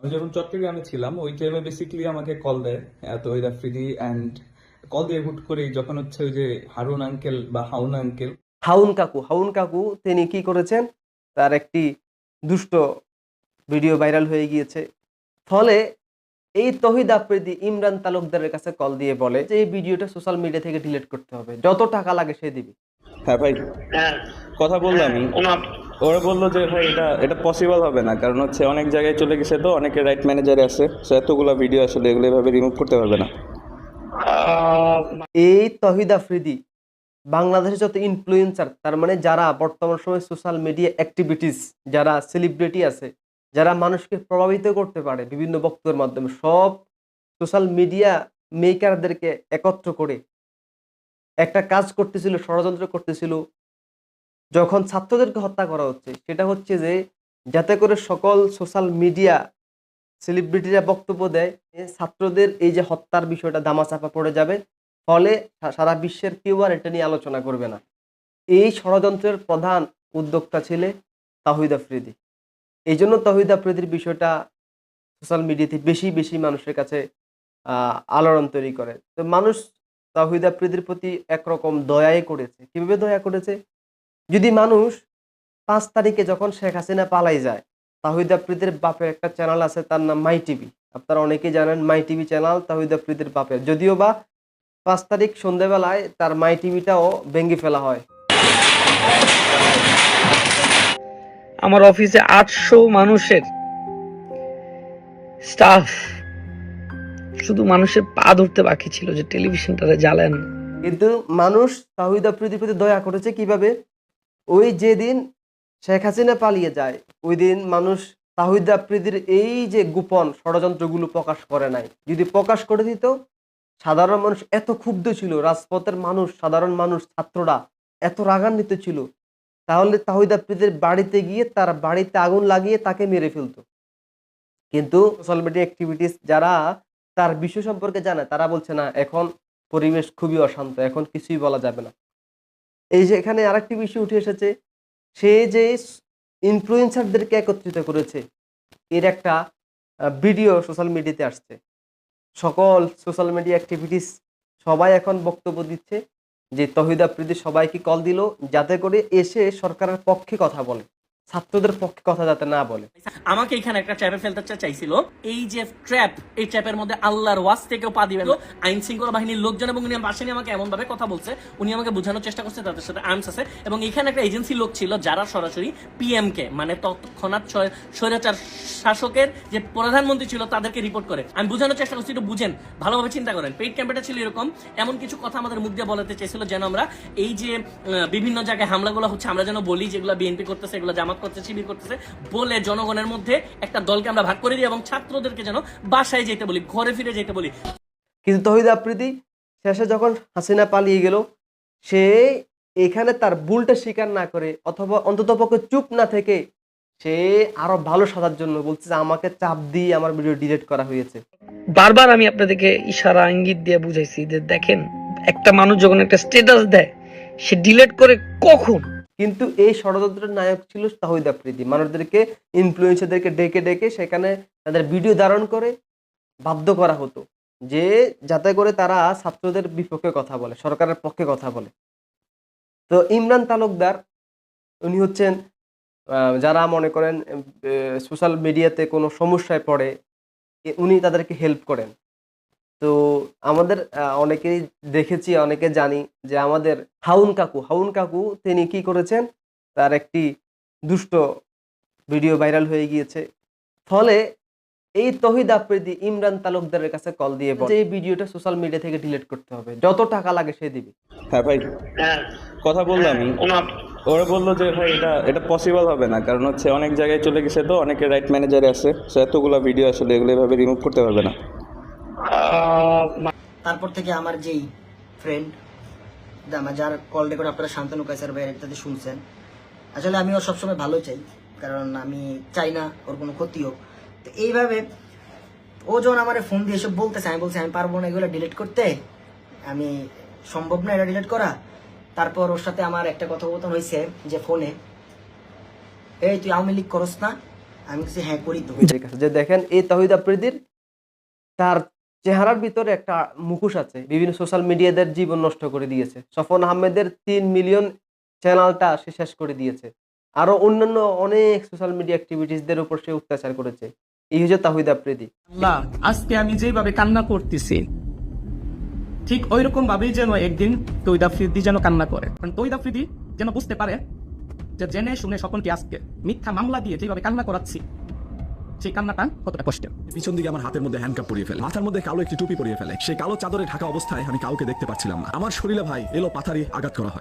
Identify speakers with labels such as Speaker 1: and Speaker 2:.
Speaker 1: আমি যখন চট্টগ্রামে ছিলাম ওই টাইমে বেসিক্যালি আমাকে কল দেয় এত ওই আফ্রিদি অ্যান্ড কল দিয়ে হুট করে যখন হচ্ছে ওই যে হারুন আঙ্কেল বা হাউন আঙ্কেল
Speaker 2: হাউন কাকু হাউন কাকু তিনি কি করেছেন? তার একটি দুষ্ট ভিডিও ভাইরাল হয়ে গিয়েছে। ফলে এই তহিদ আফ্রিদি ইমরান তালুকদারের কাছে কল দিয়ে বলে যে এই ভিডিওটা সোশ্যাল মিডিয়া থেকে ডিলিট করতে হবে। যত টাকা লাগে সে দিবি।
Speaker 1: হ্যাঁ ভাই
Speaker 3: হ্যাঁ।
Speaker 1: কথা বললাম। ওরা বলল যে, ভাই, এটা এটা পসিবল হবে না। কারণ হচ্ছে অনেক জায়গায় চলে গেছে তো, অনেকে রাইট ম্যানেজারে আছে। সো এতগুলো ভিডিও আসলে এগুলো এভাবে রিমুভ করতে পারবে না।
Speaker 2: এই তহিদ আফ্রিদি বাংলাদেশে যত ইনফ্লুয়েন্সার তার মানে যারা বর্তমান সময়ে সোশ্যাল মিডিয়া অ্যাক্টিভিটিস যারা সেলিব্রিটি আছে, যারা মানুষকে প্রভাবিত করতে পারে বিভিন্ন বক্তব্যের মাধ্যমে, সব সোশ্যাল মিডিয়া মেকারদেরকে একত্র করে একটা কাজ করতেছিল, ষড়যন্ত্র করতেছিল যখন ছাত্রদেরকে হত্যা করা হচ্ছে, সেটা হচ্ছে যে যাতে করে সকল সোশ্যাল মিডিয়া সেলিব্রিটিরা বক্তব্য দেয় ছাত্রদের এই যে হত্যার বিষয়টা দামাচাপা পড়ে যাবে, ফলে সারা বিশ্বের কেউ আর এটা নিয়ে আলোচনা করবে না। এই ষড়যন্ত্রের প্রধান উদ্যোক্তা ছিলে তাহিদ আফ্রিদি। এই জন্য তাহিদ আফ্রিদির বিষয়টা সোশ্যাল মিডিয়াতে বেশি বেশি মানুষের কাছে আলোড়ন তৈরি করে। তো মানুষ তাহিদ আফ্রিদির প্রতি একরকম দয়াই করেছে। কীভাবে দয়া করেছে? যদি মানুষ পাঁচ তারিখে যখন শেখ হাসিনা পালাই যায় তাহিদ আফ্রিদির বাপের একটা চ্যানেল আছে তার নাম মাই টিভি। আপনারা অনেকেই জানেন মাই টিভি চ্যানেল তাহিদ আফ্রিদির বাপের। যদিও বা পাঁচ তারিখ সন্ধ্যেবেলায় তার মাই টিভিটাও ভেঙে ফেলা হয়।
Speaker 4: আমার অফিসে আটশো মানুষের স্টাফ শুধু মানুষের পা ধরতে বাকি ছিল যে টেলিভিশনটারে জ্বালেন।
Speaker 2: কিন্তু মানুষ তাহিদ আফ্রিদির প্রতি দয়া করেছে কীভাবে? ওই যেদিন শেখ হাসিনা পালিয়ে যায় ওই দিন মানুষ তাহিদ আফ্রিদির এই যে গোপন ষড়যন্ত্রগুলো প্রকাশ করে নাই। যদি প্রকাশ করে দিত, সাধারণ মানুষ এত ক্ষুব্ধ ছিল, রাজপথের মানুষ, সাধারণ মানুষ, ছাত্ররা এত রাগান্বিত ছিল, তাহলে তাহিদ আফ্রিদির বাড়িতে গিয়ে তার বাড়িতে আগুন লাগিয়ে তাকে মেরে ফেলতো। কিন্তু সোশ্যাল মিডিয়া অ্যাক্টিভিটিস যারা তার বিষয় সম্পর্কে জানে, তারা বলছে না, এখন পরিবেশ খুবই অশান্ত, এখন কিছুই বলা যাবে না। এই যে এখানে আরেকটি বিষয় উঠে এসেছে, সে যে ইনফ্লুয়েন্সারদেরকে একত্রিত করেছে, এর একটা ভিডিও সোশ্যাল মিডিয়াতে আসছে। সকল সোশ্যাল মিডিয়া অ্যাক্টিভিটিস সবাই এখন বক্তব্য দিচ্ছে যে তহিদ আফ্রিদি সবাইকে কল দিল যাতে করে এসে সরকারের পক্ষে কথা বলে। ছাত্রদের পক্ষে কথা যাতে না বলে।
Speaker 5: আমাকে এখানে একটা ট্র্যাপে ফেলতে চাইছিল। এই যে ট্র্যাপ এই ট্র্যাপের মধ্যে আল্লাহর ওয়াজ থেকেও পা দিবেন। আইন শৃঙ্খলা বাহিনীর লোকজন এবং উনি নিয়ে আমাকে এমন ভাবে কথা বলছে, উনি আমাকে বোঝানোর চেষ্টা করছে, তাদের সাথে আর্মস আছে। এবং এখানে একটা এজেন্সি লোক ছিল, যারা সরাসরি পিএম কে মানে তৎক্ষণাৎ স্বৈরাচার শাসকের যে প্রধানমন্ত্রী ছিল, তাদেরকে রিপোর্ট করে। আমি বোঝানোর চেষ্টা করছি, একটু বুঝেন, ভালোভাবে চিন্তা করেন। পেইড ক্যাম্পেটা ছিল এরকম, এমন কিছু কথা আমাদের মুখ দিয়ে বলাতে চেয়েছিল যেন আমরা এই যে বিভিন্ন জায়গায় হামলাগুলো হচ্ছে, আমরা যেন বলি যেগুলো বিএনপি করতেছে, এগুলো জামাত করতেছে শিবির করতেছে বলে জনগণের মধ্যে একটা দলকে আমরা ভাগ করে দিই এবং ছাত্রদেরকে যেন বাসায় যেতে বলি ঘরে ফিরে যেতে বলি।
Speaker 2: কিন্তু তহিদ আফ্রিদি শেষে যখন হাসিনা পালিয়ে গেল সে এখানে তার ভুলটা স্বীকার না করে অথবা অন্ততপক্ষে চুপ না থেকে সে আরও ভালো সাজার জন্য বলছে যে আমাকে চাপ দিয়ে আমার ভিডিও ডিলিট করা হয়েছে।
Speaker 4: বারবার আমি আপনাদেরকে ইশারা ইঙ্গিত দিয়ে বুঝাইছি যে দেখেন একটা মানুষ যখন একটা স্ট্যাটাস দেয় সে ডিলেট করে কখন?
Speaker 2: কিন্তু এই ষড়যন্ত্রের নায়ক ছিল তাহিদ আফ্রিদি। মানুষদেরকে ইনফ্লুয়েন্সারদেরকে ডেকে ডেকে সেখানে তাদের ভিডিও ধারণ করে বাধ্য করা হতো যে যাতে করে তারা ছাত্রদের বিপক্ষে কথা বলে, সরকারের পক্ষে কথা বলে। তো ইমরান তালুকদার, উনি হচ্ছেন যারা মনে করেন সোশ্যাল মিডিয়াতে কোনো সমস্যায় পড়ে উনি তাদেরকে হেল্প করেন। তো আমাদের আহ, অনেকেই দেখেছি অনেকে জানি যে আমাদের হাউন কাকু হাউন কাকু তিনি কি করেছেন? তার একটি দুষ্ট ভিডিও ভাইরাল হয়ে গিয়েছে। ফলে এই তহিদ আফ্রিদি ইমরান তালুকদারের কাছে কল দিয়ে বলে এই ভিডিওটা সোশ্যাল মিডিয়া থেকে ডিলিট করতে হবে। যত টাকা লাগে সে দিবে।
Speaker 1: হ্যাঁ ভাই
Speaker 3: হ্যাঁ
Speaker 1: কথা বললাম। ওরা বলল যে ভাই এটা এটা পসিবল হবে না। কারণ হচ্ছে অনেক জায়গায় চলে গেছে তো অনেকে রাইট ম্যানেজারে আছে। সো এতগুলো ভিডিও আসলে এগুলো এভাবে রিমুভ করতে পারবে না।
Speaker 3: আহ,
Speaker 6: তারপর থেকে আমার যেই ফ্রেন্ড যার কল রেকর্ড আপনারা শান্তনু কাইসার ভাইয়ের ইত্যাদি শুনছেন, আসলে আমি ওর সবসময় ভালো চাই, কারণ আমি চাই না ওর কোনো ক্ষতি হোক। তো এইভাবে ও যখন আমার ফোন দিয়ে এসব বলতেছে, আমি বলছি, আমি পারব না এগুলো ডিলিট করতে, আমি সম্ভব না এটা ডিলিট করা। তারপর ওর সাথে আমার একটা কথোপকথন হয়েছে যে ফোনে এই তুই আওয়ামী লীগ করস না? আমি কিছু হ্যাঁ করি তো।
Speaker 2: ঠিক আছে, যে দেখেন, এই তহিদ আফ্রিদির তার চেহারার ভিতরে একটা মুখোশ আছে। বিভিন্ন সোশ্যাল মিডিয়াদের জীবন নষ্ট করে দিয়েছে। সফন আহমেদের তিন মিলিয়ন চ্যানেলটা সে শেষ করে দিয়েছে। আরও অন্যান্য অনেক সোশ্যাল মিডিয়া অ্যাক্টিভিটিসদের উপর সে অত্যাচার করেছে।
Speaker 7: আজকে আমি যেভাবে কান্না করতেছি, ঠিক ওই রকম ভাবেই যেন একদিন তৈদা যেন কান্না করে। কারণ যেন বুঝতে পারে যে জেনে শুনে সকলকে আজকে মিথ্যা মামলা দিয়ে যেভাবে কান্না করাচ্ছি সেই কান্নাটা কতটা কষ্টের
Speaker 8: পিছন দিকে আমার হাতের মধ্যে হ্যান্ডকাপ পরিয়ে ফেলে। মাথার মধ্যে কালো একটি টুপি পরিয়ে ফেলে। সেই কালো চাদরে ঢাকা অবস্থায় আমি কাউকে দেখতে পাচ্ছিলাম না। আমার শরীরে ভাই, এলো পাথারি আঘাত করা হয়।